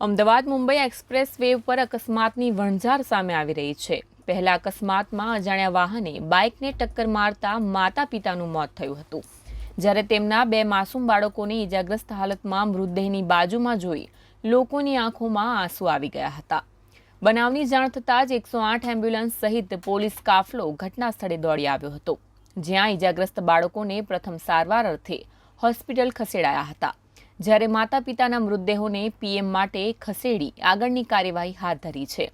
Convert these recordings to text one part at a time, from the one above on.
Ahmedabad Mumbai express way ઉપર અકસ્માતની વણઝાર સામે આવી રહી છે. પહેલા અકસ્માતમાં અજાણ્યા વાહને બાઇકને ટક્કર મારતા માતા પિતાનું મોત થયું હતું. જ્યારે તેમના બે માસૂમ બાળકોને ઇજાગ્રસ્ત હાલતમાં મૃતદેહની બાજુમાં જોઈ લોકોની આંખોમાં આંસુ આવી ગયા હતા. બનાવની જાણ થતાં જ એકસો આઠ એમ્બ્યુલન્સ સહિત પોલીસ કાફલો ઘટના સ્થળે દોડી આવ્યો હતો, જ્યાં ઇજાગ્રસ્ત બાળકોને પ્રથમ સારવાર અર્થે હોસ્પિટલ ખસેડાયા હતા. જ્યારે માતા પિતાના મૃતદેહોને પીએમ માટે ખસેડી આગળની કાર્યવાહી હાથ ધરી છે.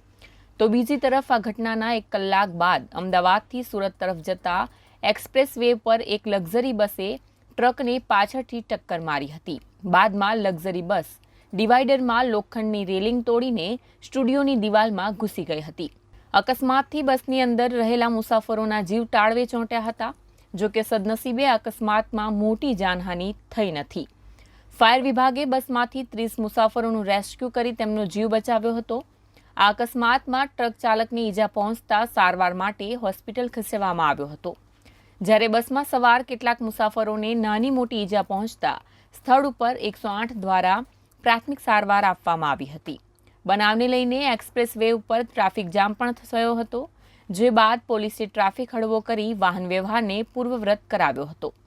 તો બીજી તરફ આ ઘટનાના એક કલાક બાદ અમદાવાદથી સુરત તરફ જતા એક્સપ્રેસ વે પર એક લક્ઝરી બસે ટ્રકને પાછળથી ટક્કર મારી હતી. બાદમાં લક્ઝરી બસ ડિવાઈડરમાં લોખંડની રેલિંગ તોડીને સ્ટુડિયોની દિવાલમાં ઘૂસી ગઈ હતી. અકસ્માતથી બસની અંદર રહેલા મુસાફરોના જીવ ટાળવે ચોંટ્યા હતા જો કે સદનસીબે અકસ્માતમાં મોટી જાનહાનિ થઈ નથી. ફાયર વિભાગે બસમાંથી ત્રીસ મુસાફરોનું રેસ્ક્યુ કરી તેમનો જીવ બચાવ્યો હતો. આ અકસ્માતમાં ટ્રક ચાલકને ઈજા પહોંચતા સારવાર માટે હોસ્પિટલ ખસેડવામાં આવ્યો હતો. જ્યારે બસમાં સવાર કેટલાક મુસાફરોને નાની મોટી ઈજા પહોંચતા સ્થળ ઉપર એકસો આઠ દ્વારા પ્રાથમિક સારવાર આપવામાં આવી હતી. બનાવને લઈને એક્સપ્રેસ વે ઉપર ટ્રાફિક જામ પણ થયો હતો, જે બાદ પોલીસે ટ્રાફિક હળવો કરી વાહન વ્યવહારને પૂર્વવ્રત કરાવ્યો હતો.